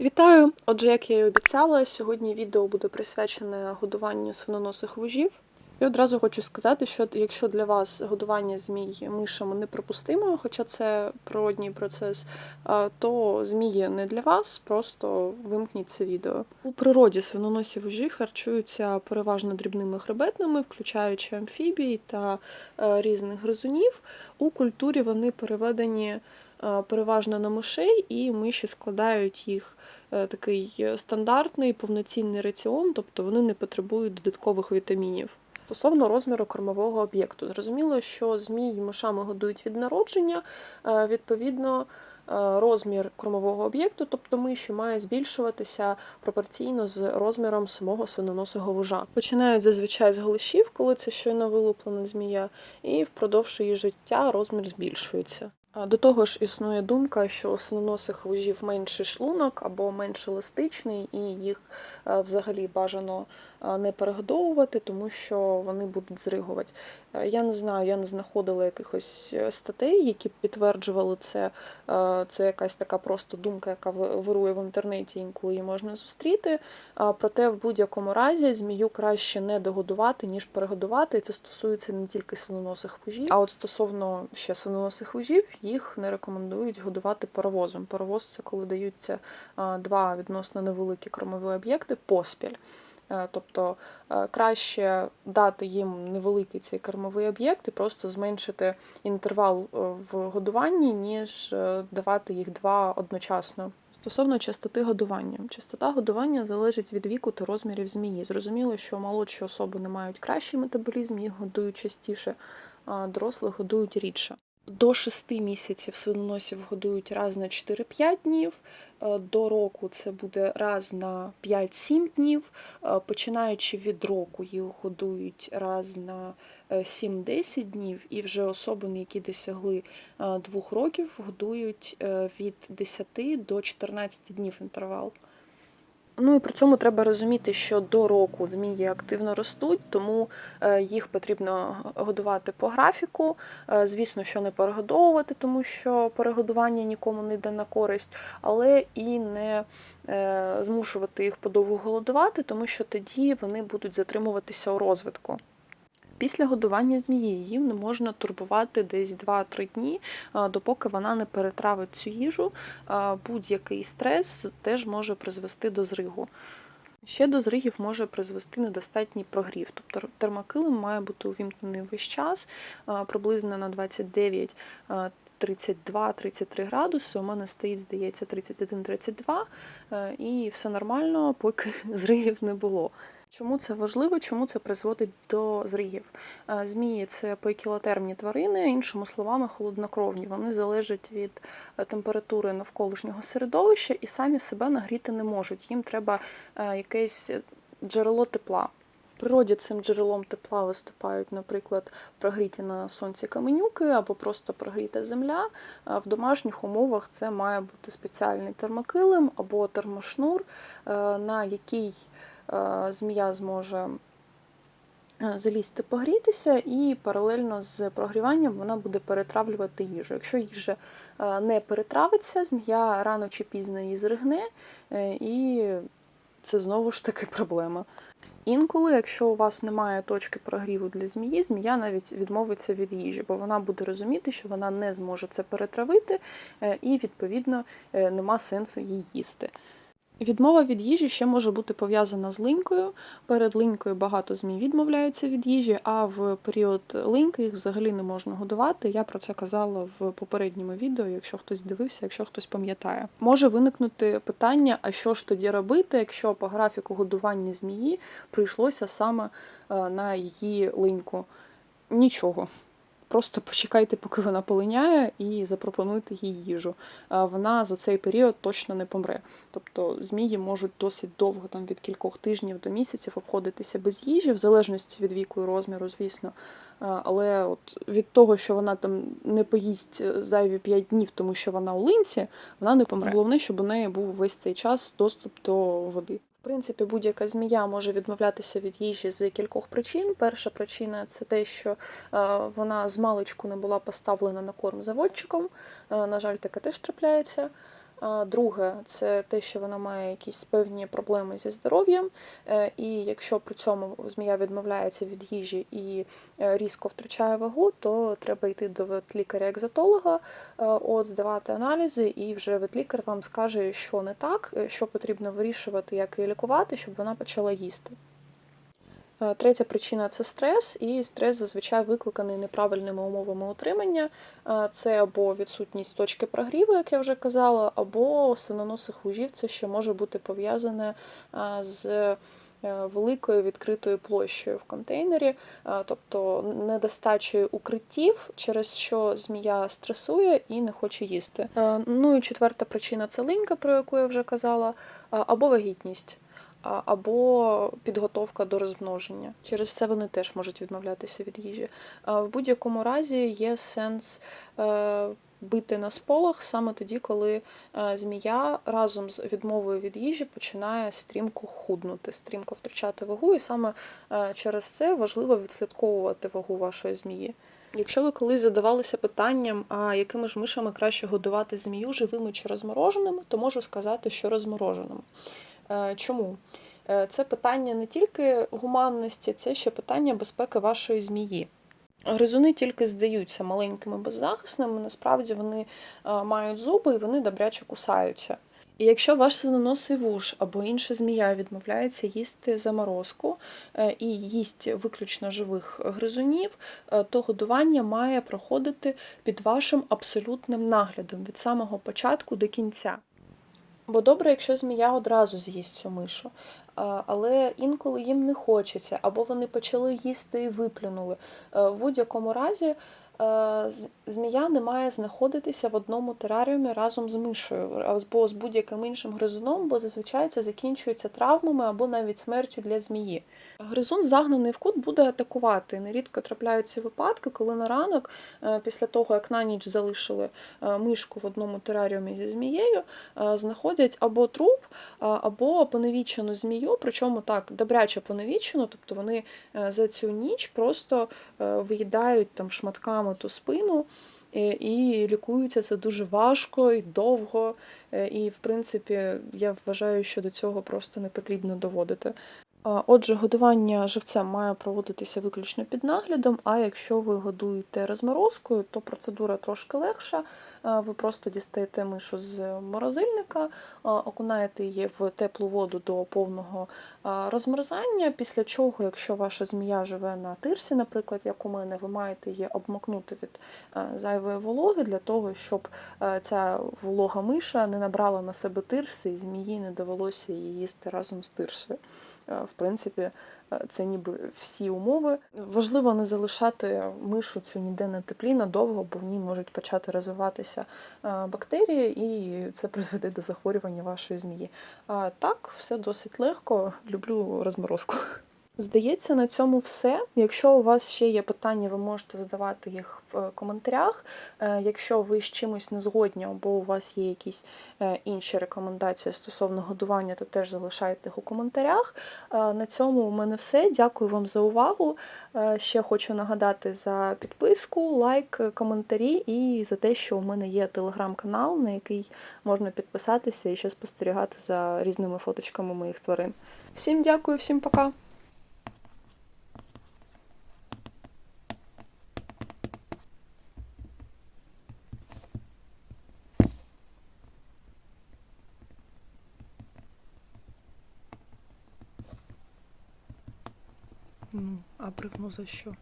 Вітаю! Отже, як я і обіцяла, сьогодні відео буде присвячене годуванню свиноносих вужів. І одразу хочу сказати, що якщо для вас годування змій мишами неприпустимо, хоча це природній процес, то змії не для вас, просто вимкніть це відео. У природі свиноносі вужі харчуються переважно дрібними хребетними, включаючи амфібій та е, різних гризунів. У культурі вони переведені е, переважно на мишей, і миші складають їх такий е, стандартний повноцінний раціон, тобто вони не потребують додаткових вітамінів. Стосовно розміру кормового об'єкту, зрозуміло, що змій мишами годують від народження, е, відповідно. е, Розмір кормового об'єкту, тобто миші, має збільшуватися пропорційно з розміром самого свиноносого вужа. Починають зазвичай з голишів, коли це щойно вилуплена змія, і впродовж її життя розмір збільшується. До того ж, існує думка, що у свиноносих вужів менший шлунок або менш еластичний, і їх взагалі бажано е, не перегодовувати, тому що вони будуть зригувати. Е, Я не знаю, я не знаходила якихось е, статей, які підтверджували це. Е, Це якась така просто думка, яка вирує в інтернеті, інколи її можна зустріти. Проте в будь-якому разі змію краще не догодувати, ніж перегодувати. І це стосується не тільки свиноносих вужів, а от стосовно ще свиноносих вужів, їх не рекомендують годувати паровозом. Паровоз це коли даються два відносно невеликі кормові об'єкти поспіль. Е, Тобто е, краще дати їм невеликий цей кормовий об'єкт і просто зменшити інтервал е, в годуванні, ніж давати їх два одночасно. Стосовно частоти годування. Частота годування залежить від віку та розмірів змії. Зрозуміло, що молодші особи не мають кращий метаболізм, їх годують частіше, а дорослих годують рідше. До 6 місяців свиноносів годують раз на 4-5 днів, е, до року це буде раз на 5-7 днів. Е, Починаючи від року, їх годують раз на е, 7-10 днів, і вже особини, які досягли е, двох років, годують е, від 10 до 14 днів інтервал. Ну і при цьому треба розуміти, що до року змії активно ростуть, тому е, їх потрібно годувати по графіку. Е, Звісно, що не перегодовувати, тому що перегодування нікому не йде на користь, але і не е, змушувати їх подовго голодувати, тому що тоді вони будуть затримуватися у розвитку. Після годування змії її не можна турбувати десь 2-3 дні, допоки вона не перетравить цю їжу. Будь-який стрес теж може призвести до зригу. Ще до зригів може призвести недостатній прогрів. Тобто термокилим має бути увімкнений весь час, приблизно на 29 32-33 градуси. У мене стоїть, здається, 31-32, е, і все нормально, поки зригів не було. Чому це важливо? Чому це призводить до зригів? Е, Змії це поікілотермні тварини, іншими словами, холоднокровні. Вони залежать від е, температури навколишнього середовища і самі себе нагріти не можуть. Їм треба е, якесь джерело тепла. В природі цим джерелом тепла виступають, наприклад, прогріті на сонці каменюки або просто прогріта земля. В домашніх умовах це має бути спеціальний термокилим або термошнур, на який змія зможе е, залізти погрітися, і паралельно з прогріванням вона буде перетравлювати їжу. Якщо їжа е, не перетравиться, змія рано чи пізно її зригне, е, і це знову ж таки проблема. Інколи, якщо у вас немає точки прогріву для змії, змія навіть відмовиться від їжі, бо вона буде розуміти, що вона не зможе це перетравити, е, і відповідно е, нема сенсу її їсти. Відмова від їжі ще може бути пов'язана з линькою. Перед линькою багато змій відмовляються від їжі, а в період линьки їх взагалі не можна годувати. Я про це казала в попередньому відео, якщо хтось дивився, якщо хтось пам'ятає. Може виникнути питання: а що ж тоді робити, якщо по графіку годування змії прийшлося саме е, на її линьку? Нічого. Просто почекайте, поки вона полиняє, і запропонуйте їй їжу. Вона за цей період точно не помре. Тобто змії можуть досить довго, там від кількох тижнів до місяців, обходитися без їжі, в залежності від віку і розміру, звісно. Але от від того, що вона там не поїсть е, зайві 5 днів, тому що вона у линці, вона не помре. Головне, щоб у неї був весь цей час доступ до води. Принципі, будь-яка змія може відмовлятися від їжі з кількох причин. Перша причина це те, що е, вона з маличку не була поставлена на корм заводчиком. Е, На жаль, таке теж трапляється. Друге, це те, що вона має якісь певні проблеми зі здоров'ям, е, і якщо при цьому змія відмовляється від їжі і е, різко втрачає вагу, то треба йти до ветлікаря-екзотолога, е, от здавати аналізи, і вже ветлікар вам скаже, що не так, що потрібно вирішувати, як її лікувати, щоб вона почала їсти. Е, Третя причина це стрес, і стрес зазвичай викликаний неправильними умовами утримання. Е, Це або відсутність точки прогріву, як я вже казала, або свиноносих вужів. Це ще може бути пов'язане е, з великою відкритою площею в контейнері, тобто недостачею укриттів, через що змія стресує і не хоче їсти. Ну і четверта причина це линька, про яку я вже казала, або вагітність або підготовка до розмноження. Через це вони теж можуть відмовлятися від їжі. В будь-якому разі є сенс е, бити на сполох саме тоді, коли е, змія разом з відмовою від їжі починає стрімко худнути, стрімко втрачати вагу, і саме е, через це важливо відслідковувати вагу вашої змії. Якщо ви колись задавалися питанням, а якими ж мишами краще годувати змію живими чи розмороженими, то можу сказати, що розмороженими. Е, Чому? Е, Це питання не тільки гуманності, це ще питання безпеки вашої змії. Гризуни тільки здаються маленькими беззахисними, насправді вони е, мають зуби і вони добряче кусаються. І якщо ваш свиноносий вуж або інша змія відмовляється їсти заморозку і їсть виключно живих гризунів, то годування має проходити під вашим абсолютним наглядом від самого початку до кінця. Бо добре, якщо змія одразу з'їсть цю мишу, але інколи їм не хочеться, або вони почали їсти і виплюнули. Е, В будь-якому разі змія не має знаходитися в одному тераріумі разом з мишею або з будь-яким іншим гризуном, бо зазвичай це закінчується травмами або навіть смертю для змії. Гризун, загнаний в кут, буде атакувати. Нерідко трапляються випадки, коли на ранок, е, після того як на ніч залишили е, мишку в одному тераріумі зі змією, е, знаходять або труп, або поневічену змію, причому так добряче поневічену, тобто вони е, за цю ніч просто е, виїдають там шматками ту спину. е, І лікується це дуже важко і довго. е, І, в принципі, я вважаю, що до цього просто не потрібно доводити. Отже, годування живцем має проводитися виключно під наглядом, а якщо ви годуєте розморозкою, то процедура трошки легша. А, Ви просто дістаєте мишу з морозильника, окунаєте її в теплу воду до повного розмерзання, після чого, якщо ваша змія живе на тирсі, наприклад, як у мене, ви маєте її обмокнути від зайвої вологи для того, щоб ця волога миша не набрала на себе тирси і змії не довелося її їсти разом з тирсою. Е, В принципі, е, це ніби всі умови. Важливо не залишати мишу цю ніде на теплі надовго, бо в ній можуть почати розвиватися е, бактерії, і це призведе до захворювання вашої змії. А так, все досить легко. Люблю розморозку. Здається, на цьому все. Якщо у вас ще є питання, ви можете задавати їх в е, коментарях. Е, Якщо ви з чимось не згодні, або у вас є якісь е, інші рекомендації стосовно годування, то теж залишайте їх у коментарях. На цьому у мене все. Дякую вам за увагу. Ще хочу нагадати за підписку, лайк, коментарі і за те, що у мене є телеграм-канал, на який можна підписатися і ще спостерігати за різними фоточками моїх тварин. Всім дякую, всім пока! Ну, а бревно за що?